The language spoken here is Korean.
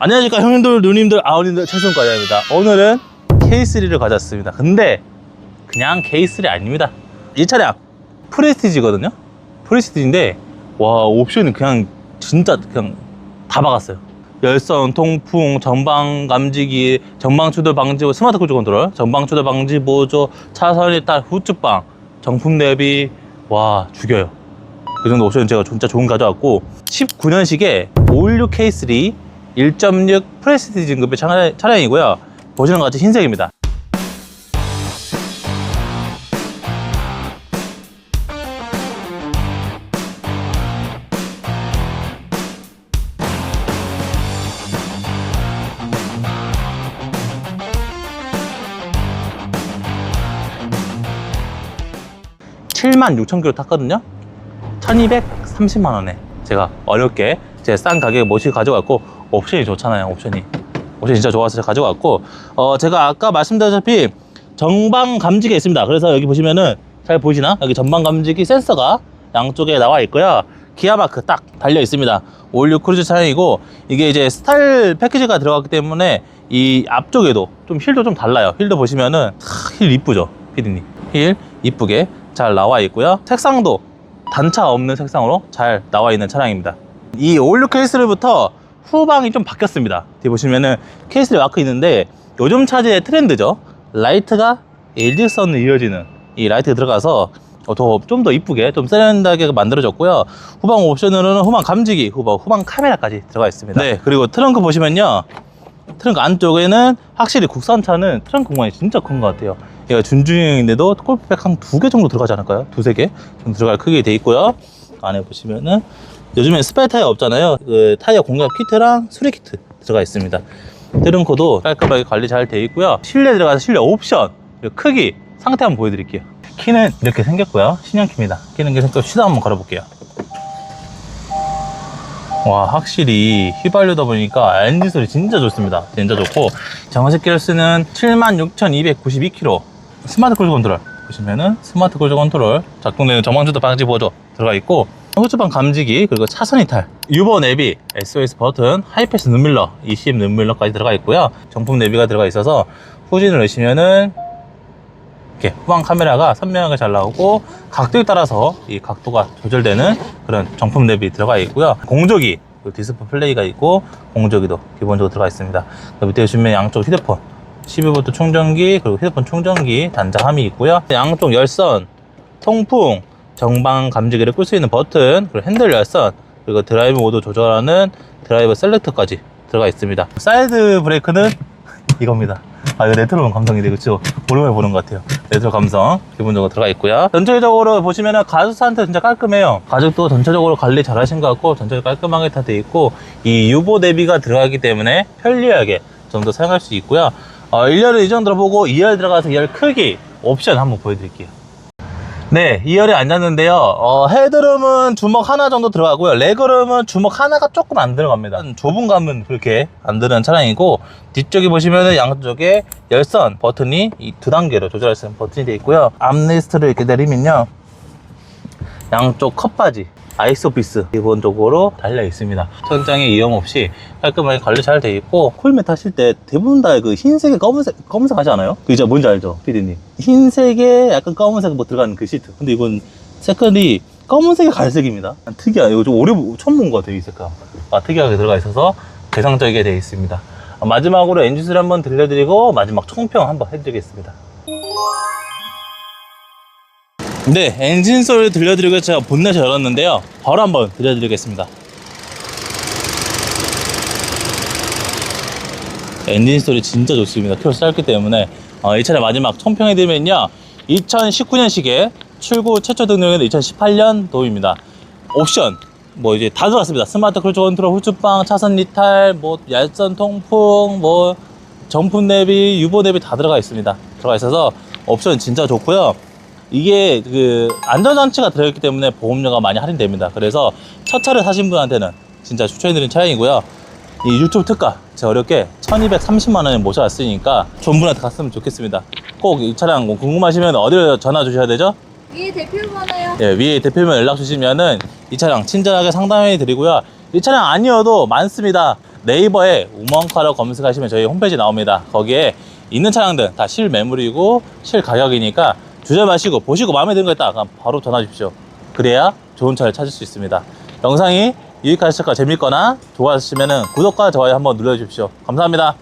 안녕하십니까 형님들 누님들 아우님들 최승과장입니다. 오늘은 K3를 가졌습니다. 근데 그냥 K3 아닙니다. 이 차량 프레스티지거든요? 프레스티지인데 와 옵션이 그냥 진짜 그냥 다 박았어요. 열선, 통풍, 전방 감지기, 전방 추돌 방지, 스마트 크루즈 컨트롤, 전방 추돌 방지 보조, 차선 이탈, 후측방, 정품 대비 와 죽여요. 그 정도 옵션 제가 진짜 좋은 거 가져왔고 19년식에 516 K3 1.6 프레스티지 등급의 차량- 차량이고요. 보시는 것 같이 흰색입니다. 칠 7만 6천 킬로 탔거든요. 1230만 원에 제가 어렵게 제 싼 가격에 모시고 가져갔고 옵션이 좋잖아요 옵션이. 옵션이 진짜 좋아서 제가 가져갔고 어 제가 아까 말씀드렸다시피 전방 감지기 있습니다. 그래서 여기 보시면은 잘 보이시나? 여기 전방 감지기 센서가 양쪽에 나와 있고요. 기아 마크 딱 달려 있습니다. 56 크루즈 차량이고 이게 이제 스타일 패키지가 들어갔기 때문에 이 앞쪽에도 좀 힐도 좀 달라요. 힐도 보시면은 하, 힐 이쁘죠 피디님. 힐 이쁘게 잘 나와 있고요. 색상도 단차 없는 색상으로 잘 나와 있는 차량입니다. 이516 케이스를부터 후방이 좀 바뀌었습니다. 뒤에 보시면은 케이스 마크 있는데 요즘 차제의 트렌드죠. 라이트가 일직선으로 이어지는 이 라이트가 들어가서 더좀 더 이쁘게 좀 세련되게 만들어졌고요. 후방 옵션으로는 후방 감지기, 후방 후방 카메라까지 들어가 있습니다. 네, 그리고 트렁크 보시면요. 트렁크 안쪽에는 확실히 국산차는 트렁크 공간이 진짜 큰 것 같아요. 얘가 준중형인데도 골프백 한 두 개 정도 들어가지 않을까요? 두세 개 정도 들어갈 크기에 돼 있고요. 안에 보시면은 요즘에 스파이 타이어 없잖아요. 그 타이어 공격 키트랑 수리 키트 들어가 있습니다. 트렁크도 깔끔하게 관리 잘 돼 있고요. 실내 들어가서 실내 옵션 크기 상태 한번 보여드릴게요. 키는 이렇게 생겼고요. 신형 키입니다. 키는 이렇게 생겼고 시동 한번 걸어볼게요. 와 확실히 휘발유다 보니까 엔진 소리 진짜 좋습니다 진짜 좋고 정식 기로수는 76,292km 스마트 크루즈 컨트롤 보시면은 스마트 크루즈 컨트롤 작동되는 전방주도 방지 보조 들어가 있고 후추방 감지기 그리고 차선 이탈 유보 내비 SOS 버튼 하이패스 눈밀러 ECM 눈밀러까지 들어가 있고요 정품 내비가 들어가 있어서 후진을 넣으시면은 이렇게 후방 카메라가 선명하게 잘 나오고 각도에 따라서 이 각도가 조절되는 그런 정품 랩이 들어가 있고요. 공조기 그리고 디스플레이 플레이가 있고 공조기도 기본적으로 들어가 있습니다. 그 밑에 보시면 양쪽 휴대폰 12V 충전기 그리고 휴대폰 충전기 단자함이 있고요. 양쪽 열선, 통풍, 정방 감지기를 끌 수 있는 버튼 그리고 핸들 열선 그리고 드라이브 모드 조절하는 드라이브 셀렉터까지 들어가 있습니다. 사이드 브레이크는 이겁니다. 아, 이거 레트로 감성인데, 그쵸? 오랜만에 보는 것 같아요. 레트로 감성, 기본적으로 들어가 있고요. 전체적으로 보시면은 가죽 상태 진짜 깔끔해요. 가죽도 전체적으로 관리 잘 하신 것 같고, 전체적으로 깔끔하게 다 돼 있고, 이 유보 대비가 들어가기 때문에 편리하게 좀 더 사용할 수 있고요. 어, 1열을 이 정도로 보고 2열 들어가서 2열 크기, 옵션 한번 보여드릴게요. 네, 2열에 앉았는데요. 어, 헤드룸은 주먹 하나 정도 들어가고요. 레그룸은 주먹 하나가 조금 안 들어갑니다. 좁은 감은 그렇게 안 드는 차량이고 뒤쪽에 보시면은 양쪽에 열선 버튼이 이 두 단계로 조절할 수 있는 버튼이 되어 있고요. 암레스트를 이렇게 내리면요. 양쪽 컵바지 아이소피스 기본적으로 달려 있습니다. 천장에 이용 없이 깔끔하게 관리 잘 돼 있고 콜메 타실 때 대부분 다 그 흰색에 검은색 검은색 하지 않아요? 그 이제 뭔지 알죠, 피디님? 흰색에 약간 검은색 뭐 들어가는 그 시트. 근데 이건 색깔이 검은색에 갈색입니다. 특이한 이거 좀 오래 보- 처음 본 것 같아요, 이 색깔. 아, 특이하게 들어가 있어서 개성적이게 되어 있습니다. 아, 마지막으로 엔진 소리 한번 들려드리고 마지막 총평 한번 해드리겠습니다. 네, 엔진 소리 들려드리고 제가 본넷을 열었는데요. 바로 한번 들려드리겠습니다. 엔진 소리 진짜 좋습니다. 키로 짧기 때문에 어, 이 차량 마지막 총평해드리면요. 2019년식에 출고 최초 등록은 2018년 도입니다. 옵션 뭐 이제 다 들어갔습니다. 스마트 크루즈 컨트롤, 후추방, 차선 이탈, 뭐 열선 통풍, 뭐 정품 내비, 유보 내비 다 들어가 있습니다. 들어가 있어서 옵션 진짜 좋고요. 이게 그 안전장치가 들어있기 때문에 보험료가 많이 할인됩니다. 그래서 첫 차를 사신 분한테는 진짜 추천해드리는 차량이고요. 이 유튜브 특가 제가 어렵게 1230만 원에 모셔왔으니까 좋은 분한테 갔으면 좋겠습니다. 꼭 이 차량 뭐 궁금하시면 어디로 전화 주셔야 되죠? 위에 대표 번호요. 예, 위에 대표면 연락 주시면은 이 차량 친절하게 상담해 드리고요. 이 차량 아니어도 많습니다. 네이버에 우먼카로 검색하시면 저희 홈페이지 나옵니다. 거기에 있는 차량들 다 실매물이고 실가격이니까 주저 마시고 보시고 마음에 드는 거 있다 그럼 바로 전화 주십시오. 그래야 좋은 차를 찾을 수 있습니다. 영상이 유익하실까 재밌거나 좋아하시면 구독과 좋아요 한번 눌러주십시오. 감사합니다.